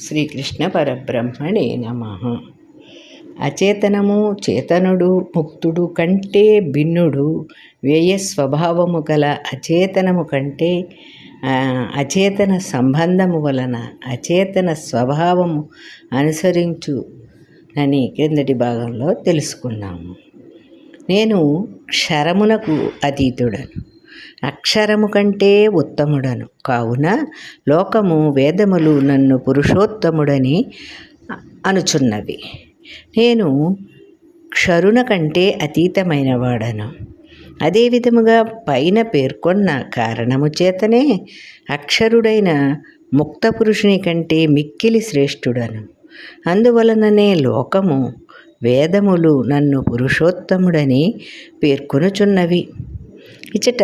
శ్రీకృష్ణ పరబ్రహ్మణే నమ. అచేతనము చేతనుడు ముక్తుడు కంటే భిన్నుడు వ్యయ స్వభావము గల అచేతనము కంటే అచేతన సంబంధము వలన అచేతన స్వభావము అనుసరించు అని క్రిందటి భాగంలో తెలుసుకున్నాము. నేను క్షరమునకు అతీతుడను. అక్షరము కంటే ఉత్తముడను. కావున లోకము వేదములు నన్ను పురుషోత్తముడని అనుచున్నవి. నేను క్షరుణ కంటే అతీతమైన వాడను అదే విధముగా పైన పేర్కొన్న కారణము చేతనే అక్షరుడైన ముక్త పురుషుని కంటే మిక్కిలి శ్రేష్ఠుడను. అందువలననే లోకము వేదములు నన్ను పురుషోత్తముడని పేర్కొనుచున్నవి. ఇచట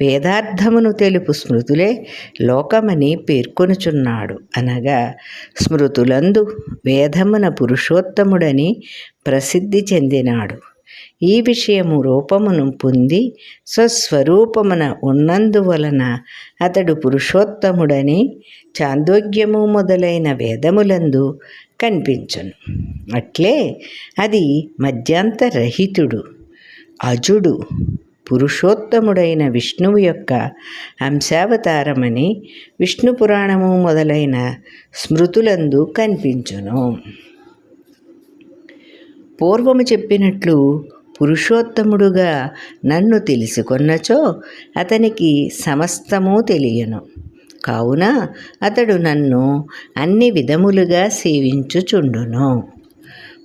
వేదార్థమును తెలుపు స్మృతులే లోకమని పేర్కొనుచున్నాడు. అనగా స్మృతులందు వేదమున పురుషోత్తముడని ప్రసిద్ధి చెందినాడు. ఈ విషయము రూపమును పొంది స్వస్వరూపమున ఉన్నందువలన అతడు పురుషోత్తముడని చాందోగ్యము మొదలైన వేదములందు కనిపించును. అట్లే అది మధ్యాంతరహితుడు అజుడు పురుషోత్తముడైన విష్ణువు యొక్క అంశావతారమని విష్ణు పురాణము మొదలైన స్మృతులందు కనిపించును. పూర్వము చెప్పినట్లు పురుషోత్తముడుగా నన్ను తెలుసుకొన్నచో అతనికి సమస్తము తెలియను. కావున అతడు నన్ను అన్ని విధములుగా సేవించుచుండును.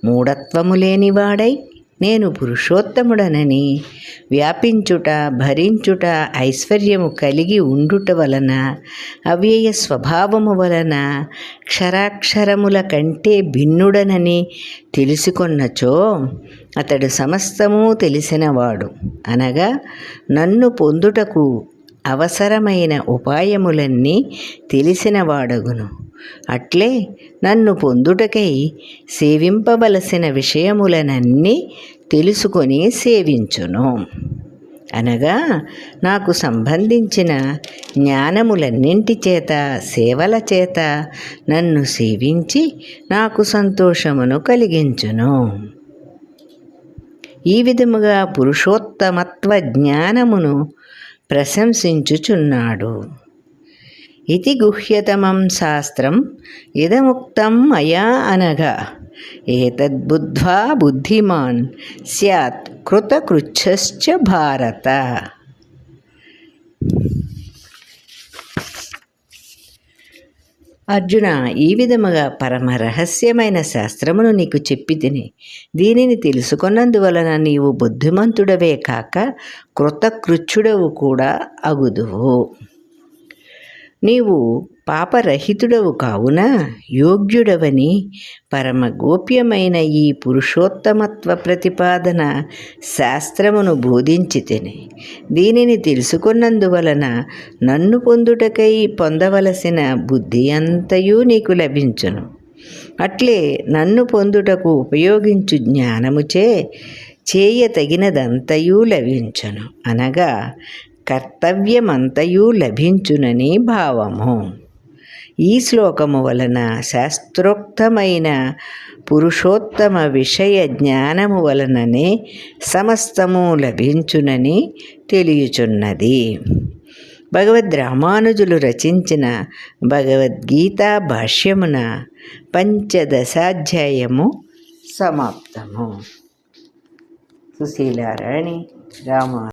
మూఢత్వము లేనివాడై నేను పురుషోత్తముడనని. వ్యాపించుట భరించుట ఐశ్వర్యము కలిగి ఉండుట వలన అవ్యయ స్వభావము వలన క్షరాక్షరముల కంటే భిన్నుడనని తెలుసుకొన్నచో అతడు సమస్తము తెలిసినవాడు. అనగా నన్ను పొందుటకు అవసరమైన ఉపాయములన్నీ తెలిసినవాడగును. అట్లే నన్ను పొందుటకై సేవింపవలసిన విషయములనన్నీ తెలుసుకొని సేవించును. అనగా నాకు సంబంధించిన జ్ఞానములన్నింటి చేత సేవల చేత నన్ను సేవించి నాకు సంతోషమును కలిగించును. ఈ విధముగా పురుషోత్తమత్వ జ్ఞానమును ప్రశంసించుచున్నాడు. ఇది గుహ్యతమం శాస్త్రం ఇదముక్తం మయా అనగా ఏతద్బుద్ధ్వా బుద్ధిమాన్ స్యాత్ కృతకృచ్ఛశ్చ భారత అర్జున ఈ విధముగా పరమ రహస్యమైన శాస్త్రమును నీకు చెప్పి తిని దీనిని తెలుసుకున్నందువలన నీవు బుద్ధిమంతుడవే కాక కృతకృచ్ఛుడవు కూడా అగుదువు. నీవు పాపరహితుడవు కావున యోగ్యుడవని పరమ గోప్యమైన ఈ పురుషోత్తమత్వ ప్రతిపాదన శాస్త్రమును బోధించి తిని దీనిని తెలుసుకున్నందువలన నన్ను పొందుటకై పొందవలసిన బుద్ధి అంతయూ నీకు లభించును. అట్లే నన్ను పొందుటకు ఉపయోగించు జ్ఞానముచే చేయతగినదంతయూ లభించను. అనగా కర్తవ్యమంతయు లభించునని భావము. ఈ శ్లోకము వలన శాస్త్రోక్తమైన పురుషోత్తమ విషయ జ్ఞానము వలననే సమస్తము లభించునని తెలియచున్నది. భగవద్ రామానుజులు రచించిన భగవద్గీత భాష్యమున పంచదశాధ్యాయము సమాప్తము. సుశీలారాణి రామా